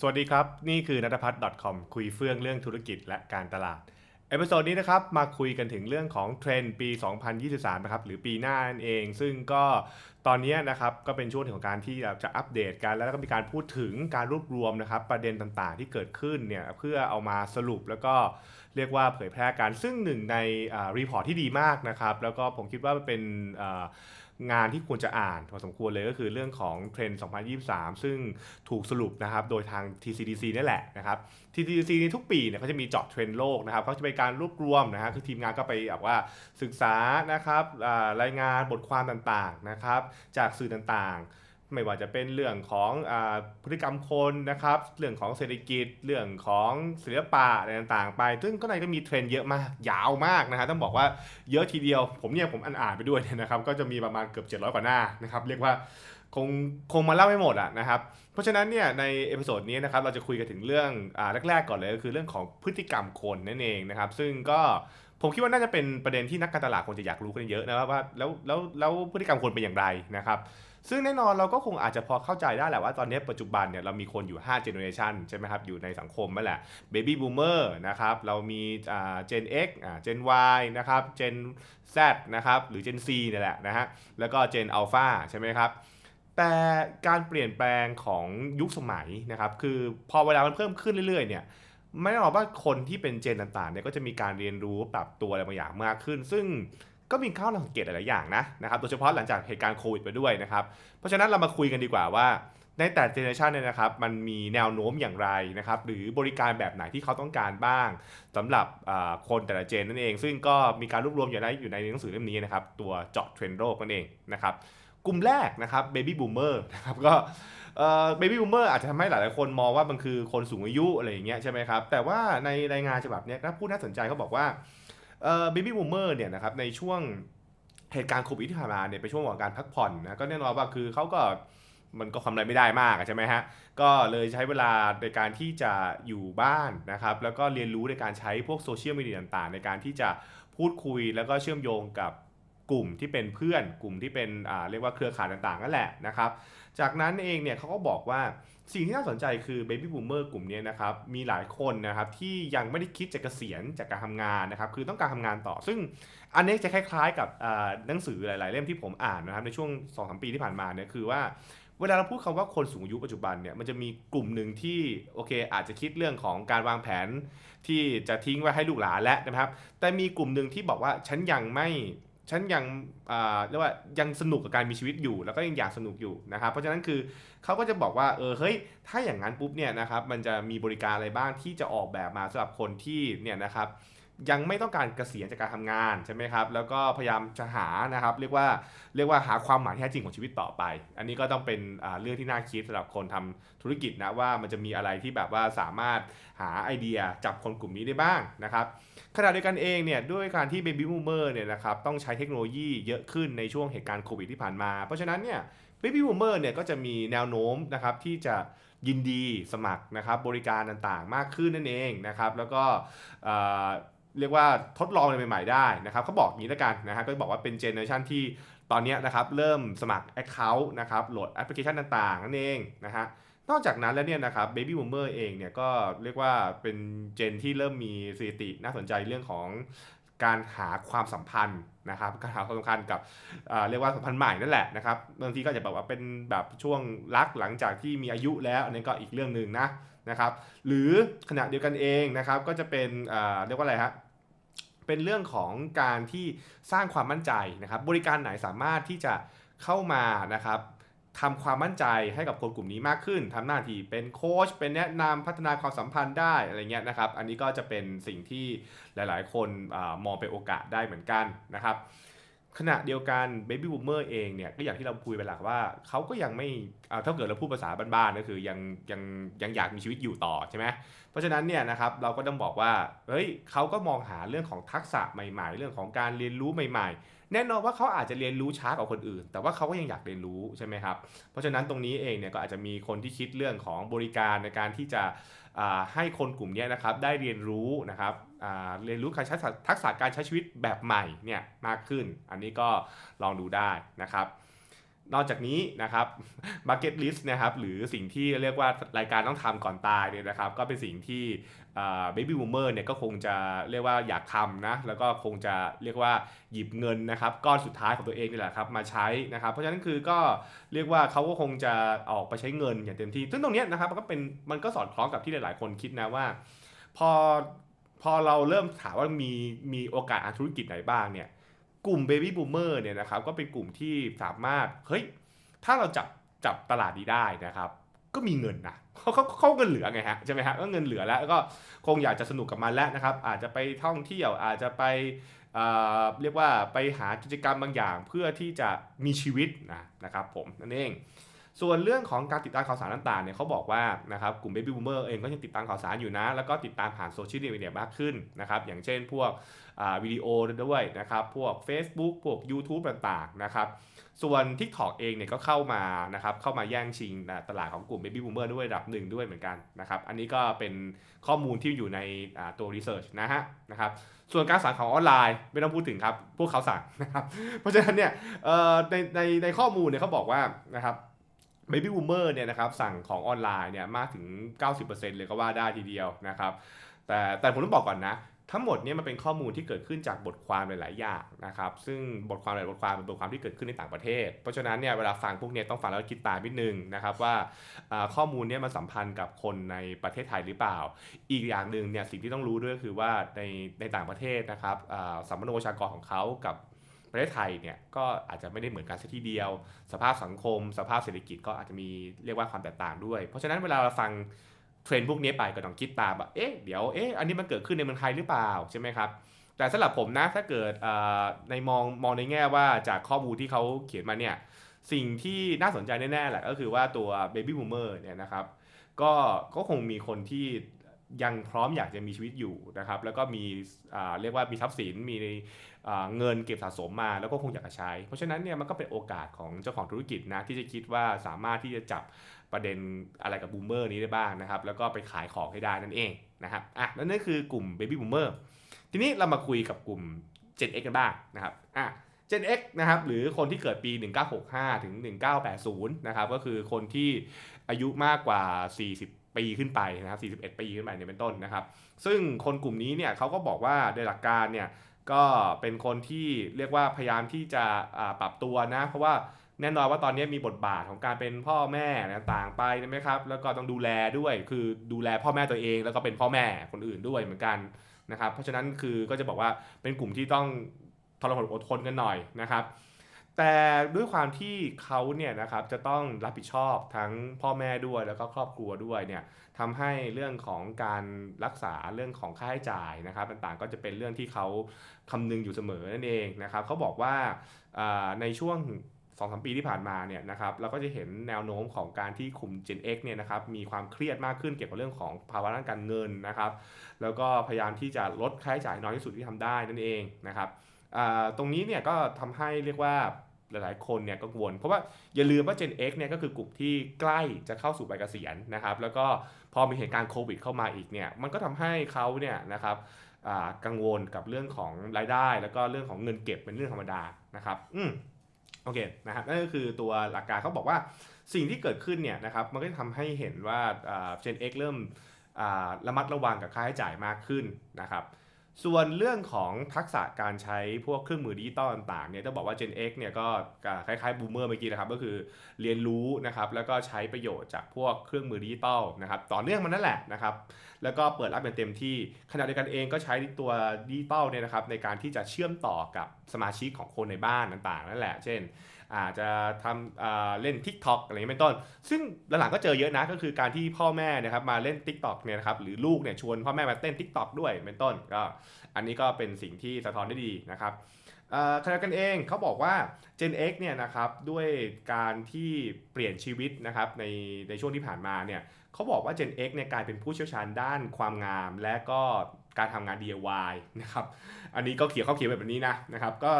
สวัสดีครับ นี่คือนัทพัฒน์ .com คุยเฟื่องเรื่องธุรกิจและการตลาด เอพิโซดนี้นะครับ มาคุยกันถึงเรื่องของเทรนด์ปี 2023 นะครับ หรือปีหน้านั่นเอง ซึ่งก็ตอนนี้นะครับ ก็เป็นช่วงของการที่จะอัปเดตกัน แล้วก็มีการพูดถึงการรวบรวมนะครับ ประเด็นต่างๆ ที่เกิดขึ้นเนี่ย เพื่อเอามาสรุปแล้วก็เรียกว่าเผยแพร่กัน ซึ่งหนึ่งในรีพอร์ตที่ดีมากนะครับ แล้วก็ผมคิดว่าเป็น งานที่ควรจะอ่านพอสมควรเลยก็คือเรื่องของเทรนด์ 2023 ซึ่งถูกสรุปนะครับโดยทาง TCDC นี่แหละนะครับ TCDC ในทุกปีเนี่ยเขาจะมีเจาะเทรนด์โลกนะครับเขาจะเป็นการรวบรวมนะฮะคือทีมงานก็ไปแบบว่าศึกษานะครับรายงานบทความต่างๆนะครับจากสื่อต่างๆ ไม่ว่าจะเป็นเรื่องของอพฤติกรรมคนนะครับ เรื่องของเศรษฐกิจ เรื่องของศิลปะอะไรต่างๆ ไป ซึ่งก็ในก็มีเทรนด์เยอะมาก ยาวมากนะฮะ ต้องบอกว่าเยอะทีเดียว ผมเนี่ยผมอ่านไปด้วยนะครับ ก็จะมีประมาณเกือบ 700 กว่าหน้านะครับ เรียกว่าคงคงมาเล่าไม่หมดอะนะครับ เพราะฉะนั้นเนี่ยในเอพิโซดนี้นะครับเราจะคุยกันถึงเรื่องอ่าแรก ๆ ก่อนเลยก็คือเรื่องของพฤติกรรมคนนั่นเองนะครับ ซึ่งก็ผมคิดว่าน่าจะเป็นประเด็นที่นักการตลาดคงจะอยากรู้กันเยอะนะครับว่าแล้วแล้วแล้วพฤติกรรมคนเป็นอย่างไรนะครับ ซึ่งแน่นอนเราก็คงอาจจะพอเข้าใจได้แหละว่าตอนนี้ปัจจุบันเนี่ยเรามีคนอยู่ 5 generation ใช่ไหมครับ อยู่ในสังคมนั่นแหละ baby boomer นะครับ เรามีอ่า gen X อ่า gen Y นะครับ gen Z นะครับ หรือ gen C นี่แหละนะฮะ แล้วก็ gen Alpha ใช่ไหมครับแต่การเปลี่ยนแปลงของยุคสมัยนะครับ คือพอเวลามันเพิ่มขึ้นเรื่อยๆ เนี่ยไม่ได้บอกว่าคนที่เป็นเจนต่างๆเนี่ยก็จะมีการเรียนรู้ปรับตัวอะไรบางอย่างมากขึ้น ซึ่ง ก็มีข้อสังเกตหลายอย่างนะนะครับ โดยเฉพาะหลังจากเหตุการณ์โควิดไปด้วยนะครับ เพราะฉะนั้นเรามาคุยกันดีกว่าว่าในแต่เจเนอเรชันเนี่ยนะครับมันมีแนวโน้มอย่างไรนะครับหรือบริการแบบไหนที่เขาต้องการบ้างสำหรับคนแต่ละเจนนั่นเอง ซึ่งก็มีการรวบรวมอยู่ในอยู่ในหนังสือเล่มนี้นะครับตัวเจาะเทรนด์โลกนั่นเองนะครับกลุ่มแรกนะครับเบบี้บูมเมอร์นะครับก็เบบี้บูมเมอร์อาจจะทำให้หลายๆคนมองว่ามันคือคนสูงอายุอะไรอย่างเงี้ยใช่ไหมครับแต่ว่าในรายงานฉบับนี้ถ้าพูดน่าสนใจเขาบอกว่า บบี้บูมเมอร์เนี่ยนะครับในช่วงเหตุการณ์โควิดที่ผ่านมาเนี่ยเป็นช่วงของการพักผ่อนนะก็แน่นอนว่าคือเขาก็มันก็ทำอะไรไม่ได้มากใช่ไหมฮะ ก็เลยใช้เวลาในการที่จะอยู่บ้านนะครับ แล้วก็เรียนรู้ในการใช้พวกโซเชียลมีเดียต่าง ๆ ในการที่จะพูดคุยแล้วก็เชื่อมโยงกับกลุ่มที่เป็นเพื่อน กลุ่มที่เป็นเรียกว่าเครือข่ายต่างๆนั่นแหละนะครับ จากนั้นเองเนี่ยเขาก็บอกว่าสิ่งที่น่าสนใจคือเบบี้บูมเมอร์กลุ่มนี้นะครับมีหลายคนนะครับที่ยังไม่ได้คิดจะเกษียณจากการทำงานนะครับคือต้องการทำงานต่อ ซึ่งอันนี้จะคล้ายๆ กับหนังสือหลาย ๆ เล่มที่ผมอ่านนะครับในช่วง2อสปีที่ผ่านมาเนี่ยคือว่าเวลาเราพูดคำว่าคนสูงอายุปัจจุบันเนี่ยมันจะมีกลุ่มหนึ่งที่โอเค อาจจะคิดเรื่องของการวางแผนที่จะทิ้งไว้ให้ลูกหลานแล้วนะครับ แต่มีกลุ่มหนึ่งที่บอกว่าฉันยังไม่ ฉันยังเรียกว่ายังสนุกกับการมีชีวิตอยู่ แล้วก็ยังอยากสนุกอยู่นะครับ เพราะฉะนั้นคือเขาก็จะบอกว่าเออเฮ้ยถ้าอย่างนั้นปุ๊บเนี่ยนะครับมันจะมีบริการอะไรบ้างที่จะออกแบบมาสำหรับคนที่เนี่ยนะครับ ยังไม่ต้องการเกษียณจากการทำงานใช่ไหมครับแล้วก็พยายามจะหานะครับเรียกว่าเรียกว่าหาความหมายที่แท้จริงของชีวิตต่อไป อันนี้ก็ต้องเป็นเรื่องที่น่าคิดสำหรับคนทำธุรกิจนะว่ามันจะมีอะไรที่แบบว่าสามารถหาไอเดียจับคนกลุ่มนี้ได้บ้างนะครับขณะเดียวกันเองเนี่ยด้วยการที่ Baby Boomer เนี่ยนะครับต้องใช้เทคโนโลยีเยอะขึ้นในช่วงเหตุการณ์โควิดที่ผ่านมา เพราะฉะนั้นเนี่ย Baby Boomer เนี่ยก็จะมีแนวโน้มนะครับที่จะยินดีสมัครนะครับบริการต่างๆ มากขึ้นนั่นเองนะครับแล้วก็ เรียกว่าทดลองอะไรใหม่ๆได้นะครับเขาบอกอย่างนี้แล้วกันนะฮะก็บอกว่าเป็นเจเนอเรชันที่ตอนนี้นะครับเริ่มสมัคร Account นะครับโหลดแอปพลิเคชันต่างๆนั่นเองนะฮะนอกจากนั้นแล้วเนี่ยนะครับ Baby Boomer เองเนี่ยก็เรียกว่าเป็นเจนที่เริ่มมีสถิติน่าสนใจเรื่องของการหาความสัมพันธ์นะครับการหาความสัมพันธ์กับเรียกว่าสัมพันธ์ใหม่นั่นแหละนะครับบางทีก็จะแบบว่าเป็นแบบช่วงรักหลังจากที่มีอายุแล้วอันนี้ก็อีกเรื่องหนึ่งนะนะครับหรือขณะเดียวกันเองนะครับก็จะเป็นเรียกว่าอะไรฮะ เป็นเรื่องของการที่สร้างความมั่นใจนะครับ บริการไหนสามารถที่จะเข้ามานะครับทำความมั่นใจให้กับคนกลุ่มนี้มากขึ้นทำหน้าที่เป็นโค้ชเป็นแนะนำพัฒนาความสัมพันธ์ได้อะไรเงี้ยนะครับ อันนี้ก็จะเป็นสิ่งที่หลาย ๆ คนอมองเป็นโอกาสได้เหมือนกันนะครับ ขณะเดียวกัน Baby Boomer เองเนี่ยก็อย่างที่เราคุยไปหลักว่าเขาก็ยังไม่ถ้าเกิดเราพูดภาษาบ้านๆก็คือยังยังยังอยากมีชีวิตอยู่ต่อใช่ไหมเพราะฉะนั้นเนี่ยนะครับเราก็ต้องบอกว่าเฮ้ยเขาก็มองหาเรื่องของทักษะใหม่ๆ เรื่องของการเรียนรู้ใหม่ๆ แน่นอนว่าเขาอาจจะเรียนรู้ช้ากว่าคนอื่น แต่ว่าเขาก็ยังอยากเรียนรู้ใช่ไหมครับเพราะฉะนั้นตรงนี้เองเนี่ยก็อาจจะมีคนที่คิดเรื่องของบริการในการที่จะให้คนกลุ่มนี้นะครับได้เรียนรู้นะครับ เรียนรู้การใช้ทักษะการใช้ชีวิตแบบใหม่เนี่ยมากขึ้น อันนี้ก็ลองดูได้นะครับนอกจากนี้นะครับ Bucket List นะครับหรือสิ่งที่เรียกว่ารายการต้องทำก่อนตายเนี่ยนะครับ ก็เป็นสิ่งที่เบบี้บูมเมอร์เนี่ยก็คงจะเรียกว่าอยากทำนะแล้วก็คงจะเรียกว่าหยิบเงินนะครับก้อนสุดท้ายของตัวเองนี่แหละครับมาใช้นะครับ เพราะฉะนั้นคือก็เรียกว่าเขาก็คงจะออกไปใช้เงินอย่างเต็มที่ ซึ่งตรงนี้นะครับมันก็เป็นมันก็สอดคล้องกับที่หลาย ๆ คนคิดนะว่า พอ พอเราเริ่มถามว่ามีมีโอกาสทางธุรกิจไหนบ้างเนี่ยกลุ่ม Baby Boomer เนี่ยนะครับก็เป็นกลุ่มที่สามารถเฮ้ยถ้าเราจับจับตลาดนี้ได้นะครับ ก็มีเงินนะเขาเขาเขาเงินเหลือไงฮะใช่ไหมฮะก็เงินเหลือแล้วก็คงอยากจะสนุกกับมันแล้วนะครับ อาจจะไปท่องเที่ยวอาจจะไปเเรียกว่าไปหากิจกรรมบางอย่างเพื่อที่จะมีชีวิตนะนะครับผมนั่นเอง ส่วนเรื่องของการติดตามข่าวสารต่างๆเนี่ยเขาบอกว่านะครับกลุ่ม Baby Boomer เองก็ยังติดตามข่าวสารอยู่นะ แล้วก็ติดตามผ่านโซเชียลมีเดียมากขึ้นนะครับอย่างเช่นพวกวิดีโอด้วยนะครับพวก Facebook พวก YouTube ต่างๆนะครับส่วน TikTok เองเนี่ยก็เข้ามานะครับเข้ามาแย่งชิงตลาดของกลุ่ม Baby Boomer ด้วยระดับหนึ่งด้วยเหมือนกันนะครับอันนี้ก็เป็นข้อมูลที่อยู่ในตัว Research นะฮะนะครับส่วนการสั่งของออนไลน์ไม่ต้องพูดถึงครับ พวกเขาสั่งนะครับเพราะฉะนั้นเนี่ยในในในข้อมูลเนี่ยเขาบอกว่านะครับ Baby Boomer เนี่ยนะครับสั่งของออนไลน์เนี่ยมากถึง 90%เลยก็ว่าได้ทีเดียวนะครับแต่แต่ผมต้องบอกก่อนนะทั้งหมดเนี่ยมันเป็นข้อมูลที่เกิดขึ้นจากบทความหลาย ๆ อย่างนะครับซึ่งบทความหลายบทความเป็นบทความที่เกิดขึ้นในต่างประเทศ เพราะฉะนั้นเนี่ยเวลาฟังพวกเนี้ยต้องฟังแล้วคิดตามนิดนึงนะครับว่าข้อมูลเนี้ยมันสัมพันธ์กับคนในประเทศไทยหรือเปล่า อีกอย่างหนึ่งเนี่ยสิ่งที่ต้องรู้ด้วยก็คือว่าในในต่างประเทศนะครับสัมมโนประชากรของเขากับ ประเทศไทยเนี่ยก็อาจจะไม่ได้เหมือนกันสักทีเดียว สภาพสังคม สภาพเศรษฐกิจก็อาจจะมีเรียกว่าความแตกต่างด้วย เพราะฉะนั้นเวลาเราฟังเทรนด์พวกนี้ไปก็ต้องคิดตามแบบเอ๊ะเดี๋ยวเอ๊ะอันนี้มันเกิดขึ้นในเมืองไทยหรือเปล่าใช่ไหมครับแต่สำหรับผมนะถ้าเกิดในมองมองในแง่ว่าจากข้อมูลที่เขาเขียนมาเนี่ยสิ่งที่น่าสนใจแน่ๆแหละก็คือว่าตัว Baby Boomer เนี่ยนะครับก็ก็คงมีคนที่ ยังพร้อมอยากจะมีชีวิตอยู่นะครับ แล้วก็มีเรียกว่ามีทรัพย์สินมีเงินเก็บสะสมมาแล้วก็คงอยากจะใช้ เพราะฉะนั้นเนี่ยมันก็เป็นโอกาสของเจ้าของธุรกิจนะที่จะคิดว่าสามารถที่จะจับประเด็นอะไรกับบูมเมอร์นี้ได้บ้างนะครับ แล้วก็ไปขายของให้ได้นั่นเองนะครับอะนั่นนั่นคือกลุ่ม Baby Boomer ทีนี้เรามาคุยกับกลุ่ม Gen X กันบ้างนะครับอะ Gen X นะครับหรือคนที่เกิดปี 1965 ถึง 1980 นะครับก็คือคนที่อายุมากกว่า 40 ปีขึ้นไปนะครับ41 ปีขึ้นไปเนี่ยเป็นต้นนะครับ ซึ่งคนกลุ่มนี้เนี่ยเขาก็บอกว่าโดยหลักการเนี่ยก็เป็นคนที่เรียกว่าพยายามที่จะปรับตัวนะ เพราะว่าแน่นอนว่าตอนนี้มีบทบาทของการเป็นพ่อแม่ต่างไปใช่ไหมครับ แล้วก็ต้องดูแลด้วย คือดูแลพ่อแม่ตัวเอง แล้วก็เป็นพ่อแม่คนอื่นด้วยเหมือนกันนะครับ เพราะฉะนั้นคือก็จะบอกว่าเป็นกลุ่มที่ต้องทรหดอดทนกันหน่อยนะครับ แต่ด้วยความที่เขาเนี่ยนะครับจะต้องรับผิดชอบทั้งพ่อแม่ด้วยแล้วก็ครอบครัวด้วยเนี่ยทำให้เรื่องของการรักษาเรื่องของค่าใช้จ่ายนะครับต่างๆก็จะเป็นเรื่องที่เขาคำนึงอยู่เสมอนั่นเองนะครับเขาบอกว่าในช่วง2อสปีที่ผ่านมาเนี่ยนะครับเราก็จะเห็นแนวโน้มของการที่กลุ่ม Gen X เนี่ยนะครับมีความเครียดมากขึ้นเกี่ยวกับเรื่องของภาวะด้านการเงินนะครับ แล้วก็พยายามที่จะลดค่าใช้จ่ายน้อยที่สุดที่ทำได้นั่นเองนะครับตรงนี้เนี่ยก็ทำให้เรียกว่า หลายๆ คนเนี่ยก็กังวล เพราะว่าอย่าลืมว่า Gen X เนี่ยก็คือกลุ่มที่ใกล้จะเข้าสู่วัยเกษียณนะครับ แล้วก็พอมีเหตุการณ์โควิดเข้ามาอีกเนี่ย มันก็ทำให้เขาเนี่ยนะครับกังวลกับเรื่องของรายได้ แล้วก็เรื่องของเงินเก็บเป็นเรื่องธรรมดานะครับ อืมโอเคนะครับนั่นก็คือตัวหลักการเขาบอกว่าสิ่งที่เกิดขึ้นเนี่ยนะครับมันก็จะทำให้เห็นว่า Gen X เริ่มระมัดระวังกับค่าใช้จ่ายมากขึ้นนะครับ ส่วนเรื่องของทักษะการใช้พวกเครื่องมือดิจิตอลต่างๆเนี่ยต้องบอกว่า Gen X เนี่ยก็คล้ายๆบูมเมอร์เมื่อกี้นะครับ ก็คือเรียนรู้นะครับแล้วก็ใช้ประโยชน์จากพวกเครื่องมือดิจิตอลนะครับต่อเนื่องมันนั่นแหละนะครับแล้วก็เปิดรับอย่างเต็มที่ขณะเดียวกันเองก็ใช้ตัวดิจิตอลเนี่ยนะครับในการที่จะเชื่อมต่อกับสมาชิกของคนในบ้านต่างๆ นั่นแหละ เช่น อาจจะทำเล่น TikTok อะไรอย่างนี้เป็นต้น ซึ่งหลังๆก็เจอเยอะนะก็คือการที่พ่อแม่นะครับมาเล่น TikTok เนี่ยนะครับหรือลูกเนี่ยชวนพ่อแม่มาเต้น TikTok ด้วยเป็นต้นก็อันนี้ก็เป็นสิ่งที่สะท้อนได้ดีนะครับขณะกันเองเขาบอกว่า Gen X เนี่ยนะครับด้วยการที่เปลี่ยนชีวิตนะครับในในช่วงที่ผ่านมาเนี่ยเขาบอกว่า Gen X เนี่ยกลายเป็นผู้เชี่ยวชาญด้านความงาม และก็การทำงาน DIY นะครับอันนี้ก็เขียนเขาเขียนแบบนี้นะนะครับก็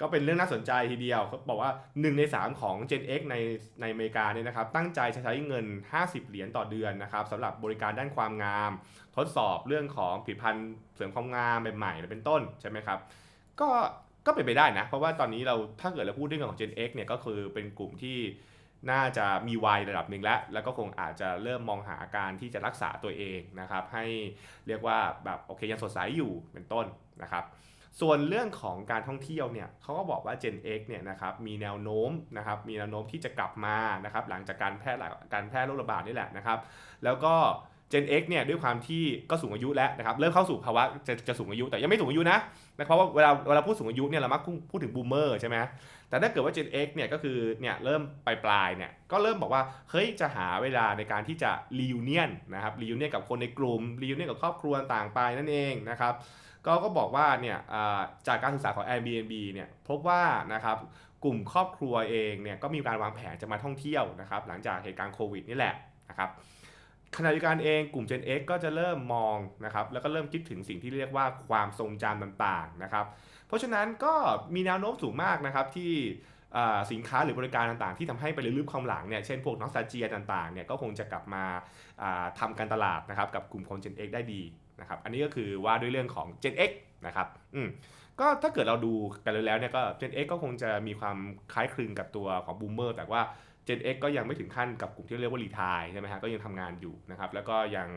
ก็เป็นเรื่องน่าสนใจทีเดียวเขาบอกว่า 1 ใน 3 ของ Gen X ในในอเมริกาเนี่ยนะครับตั้งใจจะใช้เงิน 50 เหรียญต่อเดือนนะครับสำหรับบริการด้านความงาม ทดสอบเรื่องของผลิตภัณฑ์เสริมความงามใหม่ๆเป็นต้นใช่ไหมครับก็ก็เป็นไปได้นะ เพราะว่าตอนนี้เราถ้าเกิดเราพูดเรื่องของ Gen X เนี่ยก็คือเป็นกลุ่มที่น่าจะมีวัยระดับหนึ่งแล้ว แล้วก็คงอาจจะเริ่มมองหาการที่จะรักษาตัวเองนะครับ ให้เรียกว่าแบบโอเคยังสดใสอยู่เป็นต้นนะครับ ส่วนเรื่องของการท่องเที่ยวเนี่ยเขาก็บอกว่า Gen X เนี่ยนะครับมีแนวโน้มนะครับมีแนวโน้มที่จะกลับมานะครับหลังจากการแพร่หลายการแพร่โรคระบาดนี่แหละนะครับ แล้วก็ Gen X เนี่ยด้วยความที่ก็สูงอายุแล้วนะครับเริ่มเข้าสู่ภาวะจะจะสูงอายุแต่ยังไม่สูงอายุนะนะเพราะว่าเวลาเวลาพูดสูงอายุเนี่ยเรามักพูดถึงบูมเมอร์ใช่ไหมแต่ถ้าเกิดว่า Gen X เนี่ยก็คือเนี่ยเริ่มปลายปลายเนี่ยก็เริ่มบอกว่าเฮ้ยจะหาเวลาในการที่จะรีวิเนียนนะครับรีวิเนียนกับคนในกลุ่มรีวิเนียนกับครอบครัวต่างไปนั่นเองนะครับ ก็ก็บอกว่าเนี่ยจากการศึกษาของ Airbnb เนี่ยพบว่านะครับกลุ่มครอบครัวเองเนี่ยก็มีการวางแผนจะมาท่องเที่ยวนะครับหลังจากเหตุการณ์โควิดนี่แหละนะครับขณะเดียวกันเองกลุ่ม Gen X ก็จะเริ่มมองนะครับแล้วก็เริ่มคิดถึงสิ่งที่เรียกว่าความทรงจำต่างๆนะครับเพราะฉะนั้นก็มีแนวโน้มสูงมากนะครับที่สินค้าหรือบริการต่างๆ ที่ทำให้ไปลืมความหลังเนี่ยเช่นพวกนอสตาเจียต่างๆเนี่ยก็คงจะกลับมาอ่าทำการตลาดนะครับกับกลุ่มคน Gen X ได้ดี นะครับอันนี้ก็คือว่าด้วยเรื่องของ Gen X นะครับอืมก็ถ้าเกิดเราดูกันแล้วเนี่ยก็ Gen X ก็คงจะมีความคล้ายคลึงกับตัวของ Boomer แต่ว่า Gen X ก็ยังไม่ถึงขั้นกับกลุ่มที่เรียกว่ารีทายใช่ไหมฮะก็ยังทำงานอยู่นะครับแล้วก็ยัง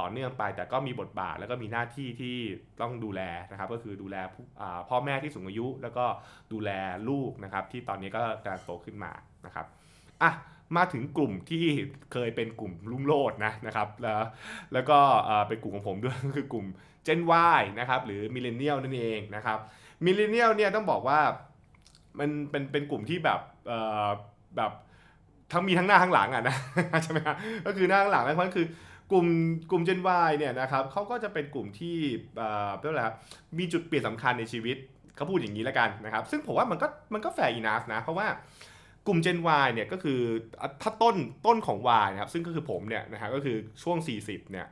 ต่อเนื่องไปแต่ก็มีบทบาทแล้วก็มีหน้าที่ที่ต้องดูแลนะครับก็คือดูแลพ่อแม่ที่สูงอายุ แล้วก็ดูแลลูกนะครับที่ตอนนี้ก็กำลังโตขึ้นมานะครับอะ มาถึงกลุ่มที่เคยเป็นกลุ่มรุ่งโรจน์นะนะครับแล้วแล้วก็เป็นกลุ่มของผมด้วยก็คือกลุ่ม Gen Y นะครับหรือ Millennial นั่นเองนะครับ Millennial เนี่ยต้องบอกว่ามันเป็นเป็นกลุ่มที่แบบแบบทั้งมีทั้งหน้าทั้งหลังอะนะใช่ไหมครับก็คือหน้าทั้งหลังนั่นคือกลุ่มกลุ่ม Gen Y เนี่ยนะครับเขาก็จะเป็นกลุ่มที่เอ่อเรียกว่าอะไรครับมีจุดเปลี่ยนสำคัญในชีวิตเขาพูดอย่างนี้แล้วกันนะครับ ซึ่งผมว่ามันก็มันก็แฟร์อีนาฟนะ เพราะว่า ลุ่ม Gen Y เนี่ยก็คือถ้าต้นต้นของ Y นะครับซึ่งก็คือผมเนี่ยนะฮะก็คือช่วง 40เนี่ย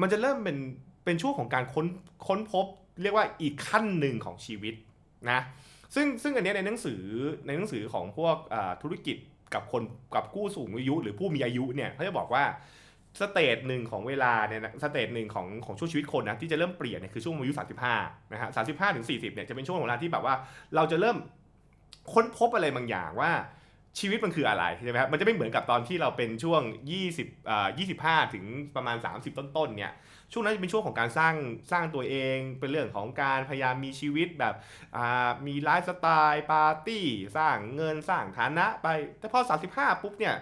มันจะเริ่มเป็นเป็นช่วงของการค้นค้นพบเรียกว่าอีกขั้นหนึ่งของชีวิตนะซึ่งซึ่งอันนี้ในหนังสือในหนังสือของพวกธุรกิจกับคนกับผู้สูงอายุ หรือผู้มีอายุเนี่ยเขาจะบอกว่าสเตจหนึ่งของเวลาเนี่ยสเตจหนึ่งของของช่วงชีวิตคนนะที่จะเริ่มเปลี่ยนเนี่ยคือช่วงอายุ 35นะฮะ35ถึง40เนี่ยจะเป็นช่วงของเวลาที่แบบว่าเราจะเริ่มค้นพบอะไรบางอย่างว่า ชีวิตมันคืออะไรใช่ไหมครับมันจะไม่เหมือนกับตอนที่เราเป็นช่วง 20อ่า25 ถึงประมาณ 30 ต้นๆเนี่ยช่วงนั้นจะเป็นช่วงของการสร้างสร้างตัวเองเป็นเรื่องของการพยายามมีชีวิตแบบอ่ามีไลฟ์สไตล์ปาร์ตี้สร้างเงินสร้างฐานะไปแต่พอ 35 ปุ๊บเนี่ย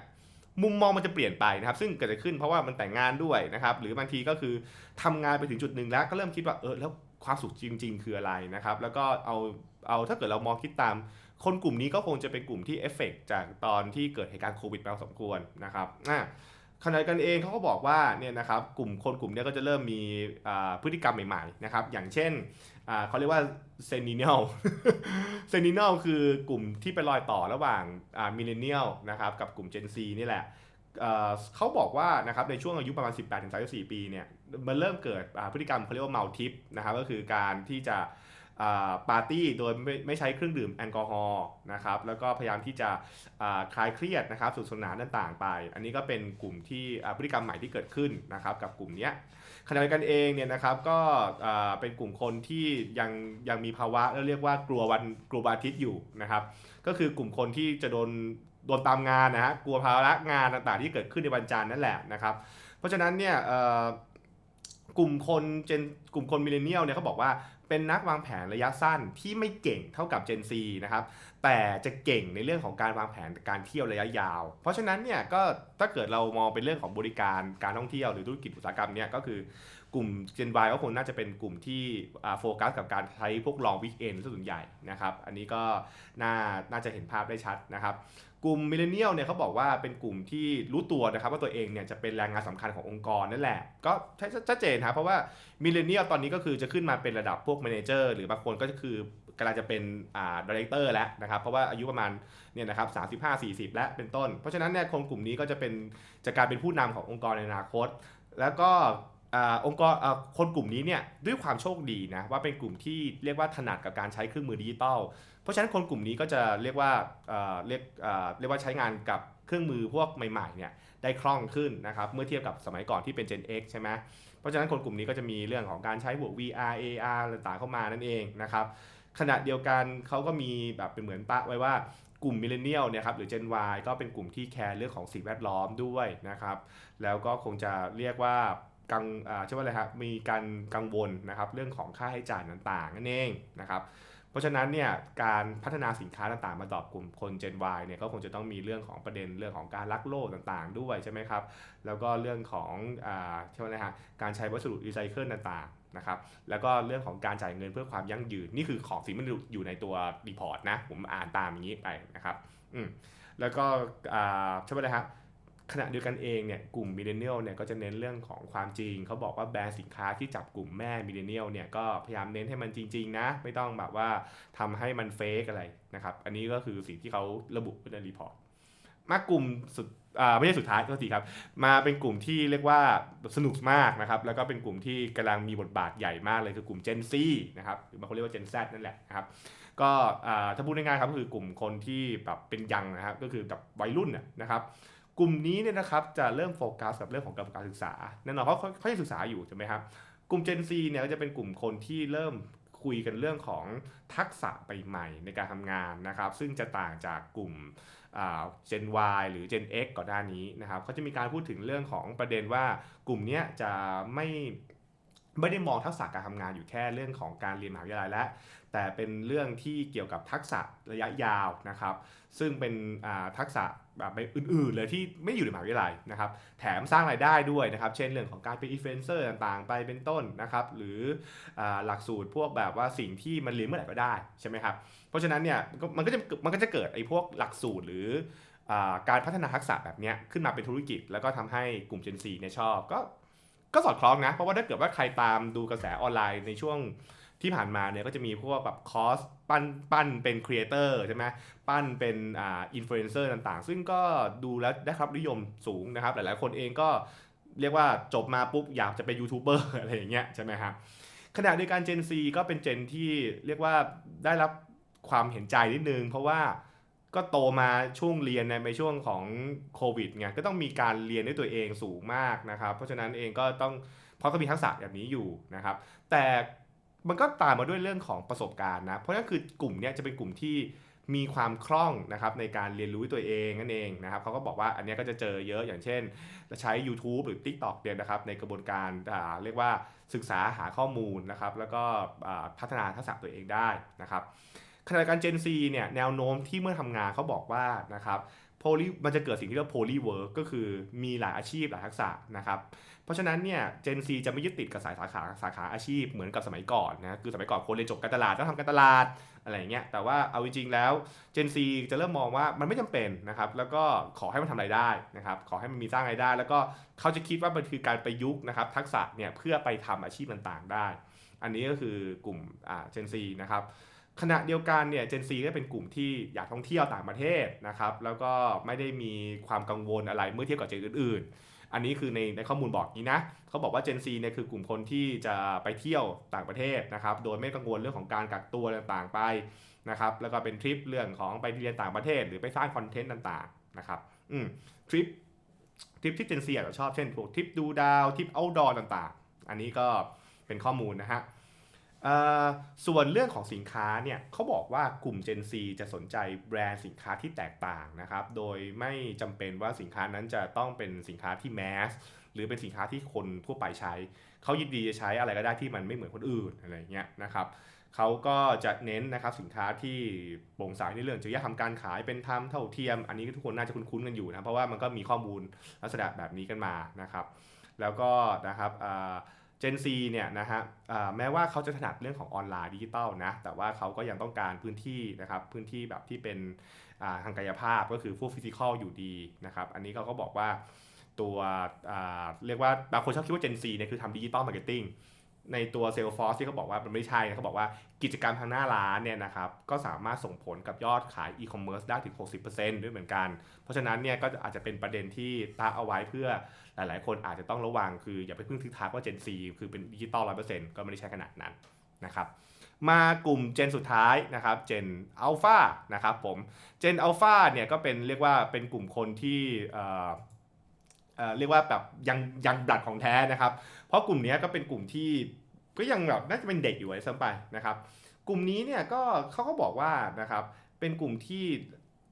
มุมมองมันจะเปลี่ยนไปนะครับ ซึ่งเกิดขึ้นเพราะว่ามันแต่งงานด้วยนะครับ หรือบางทีก็คือทำงานไปถึงจุดหนึ่งแล้วก็เริ่มคิดว่าเออแล้วความสุขจริง ๆ คืออะไรนะครับ แล้วก็เอาเอาถ้าเกิดเรามองคิดตาม คนกลุ่มนี้ก็คงจะเป็นกลุ่มที่เอฟเฟกจากตอนที่เกิดเหตุการณ์โควิดไปพอสมควรนะครับอะขณะเดียวกันเองเขาก็บอกว่าเนี่ยนะครับกลุ่มคนกลุ่มนี้ก็จะเริ่มมีพฤติกรรมใหม่ๆนะครับอย่างเช่นเขาเรียกว่าเซนิเนียลเซนิเนียลคือกลุ่มที่เป็นรอยต่อระหว่างมิเลเนียลนะครับกับกลุ่ม Gen Z นี่แหละเขาบอกว่านะครับในช่วงอายุประมาณ 18-34 ปีเนี่ยมันเริ่มเกิดพฤติกรรมเขาเรียกว่า multip นะครับก็คือการที่จะ ปาร์ตี้โดยไม่ไม่ใช้เครื่องดื่มแอลกอฮอล์นะครับแล้วก็พยายามที่จะคลายเครียดนะครับสุขสนานต่างๆ ไป อันนี้ก็เป็นกลุ่มที่พฤติกรรมใหม่ที่เกิดขึ้นนะครับกับกลุ่มนี้ขณะเดียวกันเองเนี่ยนะครับก็เป็นกลุ่มคนที่ยังยังมีภาวะเรียกว่ากลัววันกลัวอาทิตย์อยู่นะครับ ก็คือกลุ่มคนที่จะโดนโดนตามงานนะฮะกลัวภาระงานต่างๆ ที่เกิดขึ้นในวันจันทร์นั่นแหละนะครับ เพราะฉะนั้นเนี่ยกลุ่มคนเจนกลุ่มคนมิเลเนียลเนี่ยเขาบอกว่า เป็นนักวางแผนระยะสั้นที่ไม่เก่งเท่ากับ Gen Z นะครับ แต่จะเก่งในเรื่องของการวางแผนการเที่ยวระยะยาว เพราะฉะนั้นเนี่ยก็ถ้าเกิดเรามองเป็นเรื่องของบริการการท่องเที่ยวหรือธุรกิจอุตสาหกรรมเนี่ยก็คือ กลุ่ม Gen Y ก็คงน่าจะเป็นกลุ่มที่โฟกัสกับการใช้พวกลองวิกเอนส่วนใหญ่นะครับ อันนี้ก็น่าน่าจะเห็นภาพได้ชัดนะครับ กลุ่มมิเลเนียลเนี่ยเขาบอกว่าเป็นกลุ่มที่รู้ตัวนะครับว่าตัวเองเนี่ยจะเป็นแรงงานสำคัญขององค์กรนั่นแหละ ก็ชัดเจนครับเพราะว่ามิเลเนียลตอนนี้ก็คือจะขึ้นมาเป็นระดับพวก m ม n เจอร์หรือบางคนก็คือกำลังจะเป็นอ่าดีเรคเตอร์แล้วนะครับ เพราะว่าอายุประมาณเนี่ยนะครับ35 40และเป็นต้น เพราะฉะนั้นเนี่ยคนกลุ่มนี้ก็จะเป็นจะกลายเป็นผู้นำขององค์กรในอนาคต แล้วก็ องค์กรคนกลุ่มนี้เนี่ยด้วยความโชคดีนะว่าเป็นกลุ่มที่เรียกว่าถนัดกับการใช้เครื่องมือดิจิตอลเพราะฉะนั้นคนกลุ่มนี้ก็จะเรียกว่าเรียกเอ่อเรียกว่าใช้งานกับเครื่องมือพวกใหม่ๆเนี่ยได้คล่องขึ้นนะครับเมื่อเทียบกับสมัยก่อนที่เป็น Gen X ใช่ไหมเพราะฉะนั้นคนกลุ่มนี้ก็จะมีเรื่องของการใช้พวก VR AR ต่างๆเข้ามานั่นเองนะครับขณะเดียวกันเขาก็มีแบบเป็นเหมือนปะไว้ว่ากลุ่มมิเลเนียลเนี่ยครับหรือ Gen Y ก็เป็นกลุ่มที่แคร์เรื่องของสิ่งแวดล้อมด้วยนะครับแล้วก็คงจะเรียกว่า กังอ่าใช่ว่าอะไรครับมีการกังวลนะครับเรื่องของค่าใช้จ่ายต่างๆนั่นเองนะครับเพราะฉะนั้นเนี่ยการพัฒนาสินค้าต่างๆ มาตอบกลุ่มคน Gen Y เนี่ยก็คงจะต้องมีเรื่องของประเด็นเรื่องของการรักโลกต่างๆ ด้วยใช่ไหมครับแล้วก็เรื่องของเชื่อว่าใช่ไหมฮะการใช้วัสดุรีไซเคิลต่างๆนะครับแล้วก็เรื่องของการจ่ายเงินเพื่อความยั่งยืนนี่คือของสิ่งมันอยู่ในตัวรีพอร์ตนะผมอ่านตามอย่างนี้ไปนะครับอืมแล้วก็อ่าใช่ไหมฮะ ขณะเดียวกันเองเนี่ยกลุ่มมิเลเนียลเนี่ยก็จะเน้นเรื่องของความจริง เขาบอกว่าแบรนด์สินค้าที่จับกลุ่มแม่มิเลเนียลเนี่ยก็พยายามเน้นให้มันจริง ๆ นะ ไม่ต้องแบบว่าทำให้มันเฟกอะไรนะครับอันนี้ก็คือสิ่งที่เขาระบุในรีพอร์ตมากลุ่มสุดอ่าไม่ใช่สุดท้ายก็ทีครับ มาเป็นกลุ่มที่เรียกว่าสนุกมากนะครับ แล้วก็เป็นกลุ่มที่กำลังมีบทบาทใหญ่มากเลยคือกลุ่ม Gen Z นะครับหรือบางคนเรียกว่า Gen Z นั่นแหละนะครับก็อ่าถ้าพูดง่ายๆครับก็คือกลุ่มคนที่แบบเป็นยังนะครับก็คือแบบวัยรุ่นนะครับ กลุ่มนี้เนี่ยนะครับจะเริ่มโฟกัสกับเรื่องของการศึกษาแน่นอนเพราะเขาเขายังศึกษาอยู่ใช่ไหมครับกลุ่ม Gen Z เนี่ยก็จะเป็นกลุ่มคนที่เริ่มคุยกันเรื่องของทักษะใหม่ๆในการทำงานนะครับ ซึ่งจะต่างจากกลุ่ม Gen Y หรือ Gen X ก่อนหน้านี้นะครับเขาจะมีการพูดถึงเรื่องของประเด็นว่ากลุ่มนี้จะไม่ ไม่ได้มองทักษะการทำงานอยู่แค่เรื่องของการเรียนมหาวิทยาลัยแล้วแต่เป็นเรื่องที่เกี่ยวกับทักษะระยะยาวนะครับ ซึ่งเป็นทักษะแบบอื่นๆเลยที่ไม่อยู่ในมหาวิทยาลัยนะครับ แถมสร้างรายได้ด้วยนะครับ เช่นเรื่องของการเป็นอินฟลูเอนเซอร์ต่างๆ ไปเป็นต้นนะครับ หรืออหลักสูตรพวกแบบว่าสิ่งที่มันเรียนเมื่อไหร่ก็ได้ใช่ไหมครับ เพราะฉะนั้นเนี่ยมันก็จะมันก็จะเกิดไอ้พวกหลักสูตรหรืออการพัฒนาทักษะแบบเนี้ยขึ้นมาเป็นธุรกิจ แล้วก็ทำให้กลุ่ม Gen Z เนี่ยชอบก็ ก็สอดคล้องนะ เพราะว่าถ้าเกิดว่าใครตามดูกระแสออนไลน์ในช่วงที่ผ่านมาเนี่ยก็จะมีพวกแบบคอสปั้นปั้นเป็นครีเอเตอร์ใช่ไหมปั้นเป็นอ่าอินฟลูเอนเซอร์ต่างๆ ซึ่งก็ดูแล้วได้รับนิยมสูงนะครับ หลายๆคนเองก็เรียกว่าจบมาปุ๊บอยากจะเป็นยูทูบเบอร์อะไรอย่างเงี้ยใช่ไหมครับขณะเดียวกัน Gen Z ก็เป็นเจนที่เรียกว่าได้รับความเห็นใจนิดนึง เพราะว่า ก็โตมาช่วงเรียนในช่วงของโควิดไงก็ต้องมีการเรียนด้วยตัวเองสูงมากนะครับ เพราะฉะนั้นเองก็ต้องเพราะก็มีทักษะแบบนี้อยู่นะครับ แต่มันก็ตามมาด้วยเรื่องของประสบการณ์นะ เพราะฉะนั้นคือกลุ่มเนี้ยจะเป็นกลุ่มที่มีความคล่องนะครับในการเรียนรู้ตัวเองนั่นเองนะครับเขาก็บอกว่าอันนี้ก็จะเจอเยอะอย่างเช่นใช้ YouTube หรือ TikTok เนี่ยนะครับในกระบวนการเรียกว่าศึกษาหาข้อมูลนะครับแล้วก็พัฒนาทักษะตัวเองได้นะครับ ขณะเดียวกัน Gen Z เนี่ยแนวโน้มที่เมื่อทำงานเขาบอกว่านะครับ poly มันจะเกิดสิ่งที่เรียกว่า poly work ก็คือมีหลายอาชีพหลายทักษะนะครับ เพราะฉะนั้นเนี่ย Gen Z จะไม่ยึดติดกับสายสาขาสาขาอาชีพเหมือนกับสมัยก่อนนะคือสมัยก่อนคนเรียนจบการตลาดต้องทำการตลาดอะไรอย่างเงี้ยแต่ว่าเอาจริงๆแล้ว Gen Z จะเริ่มมองว่ามันไม่จำเป็นนะครับแล้วก็ขอให้มันทำรายได้นะครับขอให้มันมีสร้างรายได้ แล้วก็เขาจะคิดว่ามันคือการประยุกต์นะครับทักษะเนี่ยเพื่อไปทำอาชีพต่างๆได้ อันนี้ก็คือกลุ่มอ่า Gen Z นะครับ ขณะเดียวกันเนี่ย Gen Z ก็เป็นกลุ่มที่อยากท่องเที่ยวต่างประเทศนะครับ แล้วก็ไม่ได้มีความกังวลอะไรเมื่อเทียบกับ Gen อื่นๆ อันนี้คือในในข้อมูลบอกนี้นะเขาบอกว่า Gen Z เนี่ยคือกลุ่มคนที่จะไปเที่ยวต่างประเทศนะครับ โดยไม่กังวลเรื่องของการกักตัวต่างๆไปนะครับ แล้วก็เป็นทริปเรื่องของไปเรียนต่างประเทศ หรือไปสร้างคอนเทนต์ต่างๆนะครับอืมทริปทริปที่ Gen Z อาจจะชอบเช่นพวกทริปดูดาวทริป outdoor ต่างๆ อันนี้ก็เป็นข้อมูลนะฮะ ส่วนเรื่องของสินค้าเนี่ยเขาบอกว่ากลุ่ม Gen Z จะสนใจแบรนด์สินค้าที่แตกต่างนะครับ โดยไม่จำเป็นว่าสินค้านั้นจะต้องเป็นสินค้าที่แมสหรือเป็นสินค้าที่คนทั่วไปใช้ เขายินดีจะใช้อะไรก็ได้ที่มันไม่เหมือนคนอื่นอะไรเงี้ยนะครับเขาก็จะเน้นนะครับสินค้าที่โปร่งใสในเรื่องจริยธรรมการขายเป็นธรรมเท่าเทียม อันนี้ทุกคนน่าจะคุ้นๆกันอยู่นะเพราะว่ามันก็มีข้อมูลลักษณะแบบนี้กันมานะครับ แล้วก็นะครับอ่า Gen Z เนี่ยนะฮะแม้ว่าเขาจะถนัดเรื่องของออนไลน์ดิจิตอลนะ แต่ว่าเขาก็ยังต้องการพื้นที่นะครับ พื้นที่แบบที่เป็นทางกายภาพก็คือพวกฟิสิกอลอยู่ดีนะครับ อันนี้เขาก็บอกว่าตัวเรียกว่าบางคนชอบคิดว่า Gen Z เนี่ยคือทำดิจิตอลมาร์เก็ตติ้ง ในตัว Salesforce ที่เขาบอกว่ามันไม่ใช่นะเขาบอกว่ากิจกรรมทางหน้าร้านเนี่ยนะครับก็สามารถส่งผลกับยอดขายอีคอมเมิร์ซได้ถึง 60%ด้วยเหมือนกัน เพราะฉะนั้นเนี่ยก็อาจจะเป็นประเด็นที่ตั้งเอาไว้เพื่อหลายๆ คนอาจจะต้องระวังคืออย่าไปเพิ่งทึกทักว่า Gen Z คือเป็นดิจิตอลร้อยเปอร์เซนต์ก็ไม่ได้ใช้ขนาดนั้นนะครับมากลุ่ม Gen สุดท้ายนะครับ Gen Alpha นะครับผม Gen Alpha เนี่ยก็เป็นเรียกว่าเป็นกลุ่มคนที่เรียกว่าแบบยังยังบลัดของแท้นะครับ ราะกลุ่มนี้ก็เป็นกลุ่มที่ก็ยังแบบน่าจะเป็นเด็กอยู่ไอ้ซ้ำไปนะครับ กลุ่มนี้เนี่ยก็เขาก็บอกว่านะครับเป็นกลุ่มที่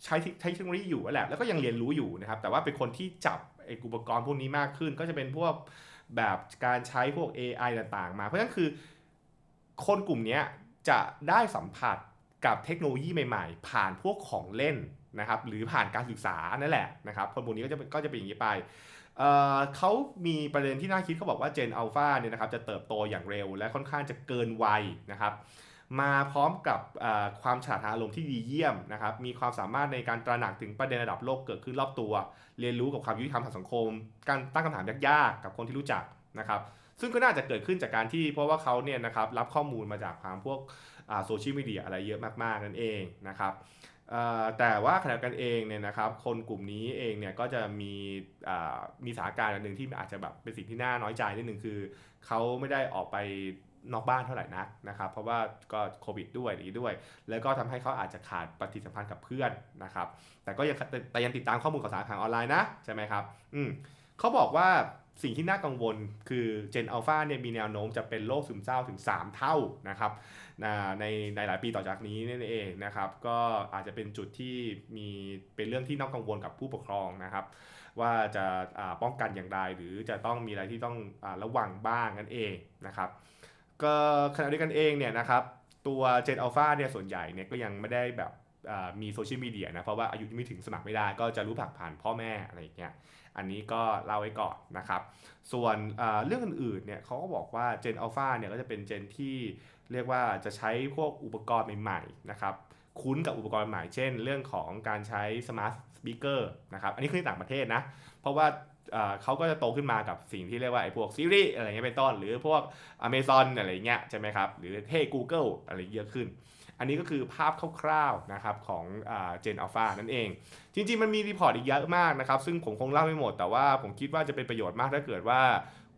ใช้ใช้เทคโนโลยีอยู่แหละแล้วก็ยังเรียนรู้อยู่นะครับ แต่ว่าเป็นคนที่จับไอ้อุปกรณ์พวกนี้มากขึ้น ก็จะเป็นพวกแบบการใช้พวก AI ต่างๆ มา เพราะฉะนั้นคือ คนกลุ่มนี้จะได้สัมผัสกับเทคโนโลยีใหม่ๆ ผ่านพวกของเล่นนะครับ หรือผ่านการศึกษานั่นแหละนะครับคนกลุ่มนี้ก็จะก็จะเป็นอย่างนี้ไป เเขามีประเด็นที่น่าคิดเขาบอกว่า Gen Alpha เนี่ยนะครับจะเติบโตอย่างเร็วและค่อนข้างจะเกินวัยนะครับมาพร้อมกับความฉลาดทางอารมณ์ที่ดีเยี่ยมนะครับมีความสามารถในการตระหนักถึงประเด็นระดับโลกเกิดขึ้นรอบตัว เรียนรู้กับความยุติธรรมทางสังคม การตั้งคำถามยากๆกับคนที่รู้จักนะครับซึ่งก็น่าจะเกิดขึ้นจากการที่เพราะว่าเขาเนี่ยนะครับรับข้อมูลมาจากทางพวกโซเชียลมีเดียอะไรเยอะมากๆนั่นเองนะครับ แต่ว่าขณะกันเองเนี่ยนะครับ คนกลุ่มนี้เองเนี่ยก็จะมีมีสถานการณ์หนึ่งที่อาจจะแบบเป็นสิ่งที่น่าน้อยใจนิดหนึ่งคือเขาไม่ได้ออกไปนอกบ้านเท่าไหร่นักนะครับ เพราะว่าก็โควิดด้วยนี้ด้วย แล้วก็ทำให้เขาอาจจะขาดปฏิสัมพันธ์กับเพื่อนนะครับ แต่ก็ยังแต่ยังติดตามข้อมูลข่าวสารทางออนไลน์นะใช่ไหมครับอืมเขาบอกว่าสิ่งที่น่ากังวลคือ Gen Alpha เนี่ยมีแนวโน้มจะเป็นโรคซึมเศร้าถึง 3 เท่านะครับ ในในหลายปีต่อจากนี้นั่นเองนะครับ ก็อาจจะเป็นจุดที่มีเป็นเรื่องที่น่ากังวลกับผู้ปกครองนะครับ ว่าจะาป้องกันอย่างไรหรือจะต้องมีอะไรที่ต้องอระวังบ้างนั่นเองนะครับ ก็ขณะเดียวกันเองเนี่ยนะครับตัว Gen Alpha เนี่ยส่วนใหญ่เนี่ยก็ยังไม่ได้แบบ มีโซเชียลมีเดียนะ เพราะว่าอายุยังไม่ถึงสมัครไม่ได้ ก็จะรู้ผ่านผ่านพ่อแม่อะไรอย่างเงี้ยอันนี้ก็เล่าไว้ก่อนนะครับ ส่วนเรื่องอื่นๆเนี่ยเขาก็บอกว่า Gen Alpha เนี่ยก็จะเป็น Gen ที่เรียกว่าจะใช้พวกอุปกรณ์ใหม่ๆนะครับคุ้นกับอุปกรณ์ใหม่เช่น เรื่องของการใช้ smart speaker นะครับอันนี้คือในต่างประเทศนะ เพราะว่าเขาก็จะโตขึ้นมากับสิ่งที่เรียกว่าไอ้พวก Siri อะไรเงี้ยเป็นต้นหรือพวก Amazon อะไรเงี้ยใช่ไหมครับ หรือ Hey Google อะไรเยอะขึ้น อันนี้ก็คือภาพคร่าวๆนะครับของเจนอัลฟานั่นเอง จริงๆ มันมีรีพอร์ตอีกเยอะมากนะครับ ซึ่งผมคงเล่าไม่หมด แต่ว่าผมคิดว่าจะเป็นประโยชน์มากถ้าเกิดว่า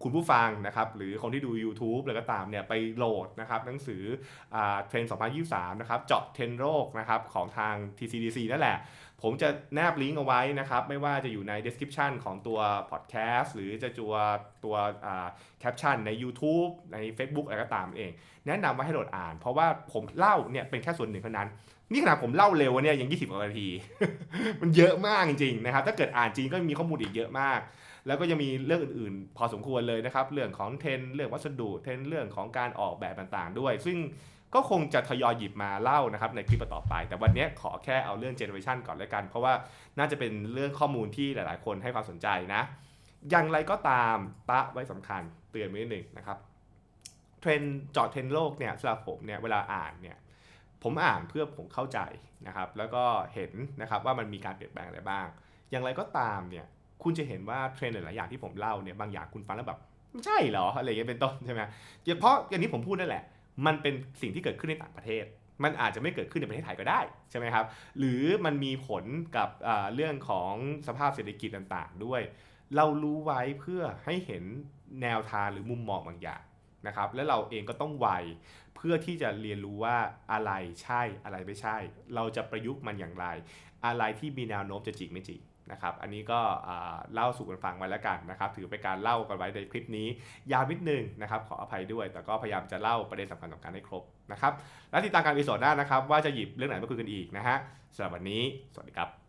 คุณผู้ฟังนะครับหรือคนที่ดู YouTube อะไรก็ตามเนี่ยไปโหลดนะครับหนังสือเทรนด์2023 นะครับเจาะเทรนโรคนะครับของทาง TCDC นั่นแหละ ผมจะแนบลิงก์เอาไว้นะครับ ไม่ว่าจะอยู่ใน description ของตัว podcast หรือจะจัวตัวแคปชั่นใน YouTube ใน Facebook อะไรก็ตามเอง แนะนำว่าให้โหลดอ่าน เพราะว่าผมเล่าเนี่ยเป็นแค่ส่วนหนึ่งเท่านั้น นี่ขนาดผมเล่าเร็วเนี่ยยัง 20กว่านาที มันเยอะมากจริงๆนะครับ ถ้าเกิดอ่านจริงก็มีข้อมูลอีกเยอะมาก แล้วก็ยังมีเรื่องอื่นๆ พอสมควรเลยนะครับ เรื่องของเทรนเรื่องวัสดุเทรนเรื่องของการออกแบบต่างๆ ด้วย ซึ่ง ก็คงจะทยอยหยิบมาเล่านะครับในคลิปต่อไป แต่วันนี้ขอแค่เอาเรื่องเจเนอเรชันก่อนแล้วกัน เพราะว่าน่าจะเป็นเรื่องข้อมูลที่หลาย ๆ คนให้ความสนใจนะ อย่างไรก็ตามตะไว้สำคัญเตือนไว้นิดหนึ่งนะครับเทรนจาะเทรนโลกเนี่ยสำหรับผมเนี่ยเวลาอ่านเนี่ยผมอ่านเพื่อผมเข้าใจนะครับ แล้วก็เห็นนะครับว่ามันมีการเปลี่ยนแปลงอะไรบ้าง อย่างไรก็ตามเนี่ยคุณจะเห็นว่าเทรนหลายๆอย่างที่ผมเล่าเนี่ยบางอย่างคุณฟังแล้วแบบไม่ใช่เหรออะไรอย่างเงี้ยเป็นต้นใช่ไหมเพราะอย่างนี้ผมพูดนั่นแหละ มันเป็นสิ่งที่เกิดขึ้นในต่างประเทศ มันอาจจะไม่เกิดขึ้นในประเทศไทยก็ได้ใช่ไหมครับ หรือมันมีผลกับเรื่องของสภาพเศรษฐกิจต่างๆ ด้วย เรารู้ไว้เพื่อให้เห็นแนวทางหรือมุมมองบางอย่างนะครับ และเราเองก็ต้องไวเพื่อที่จะเรียนรู้ว่าอะไรใช่อะไรไม่ใช่ เราจะประยุกต์มันอย่างไร อะไรที่มีแนวโน้มจะจริงไม่จริง นะครับ อันนี้ก็เล่าสู่กันฟังไว้แล้วกันนะครับ ถือเป็นการเล่ากันไว้ในคลิปนี้ ยาวนิดนึงนะครับ ขออภัยด้วย แต่ก็พยายามจะเล่าประเด็นสำคัญสำคัญให้ครบนะครับ และติดตามการอีสดหน้านะครับ ว่าจะหยิบเรื่องไหนมาคุยกันอีกนะฮะสำหรับวันนี้ สวัสดีครับ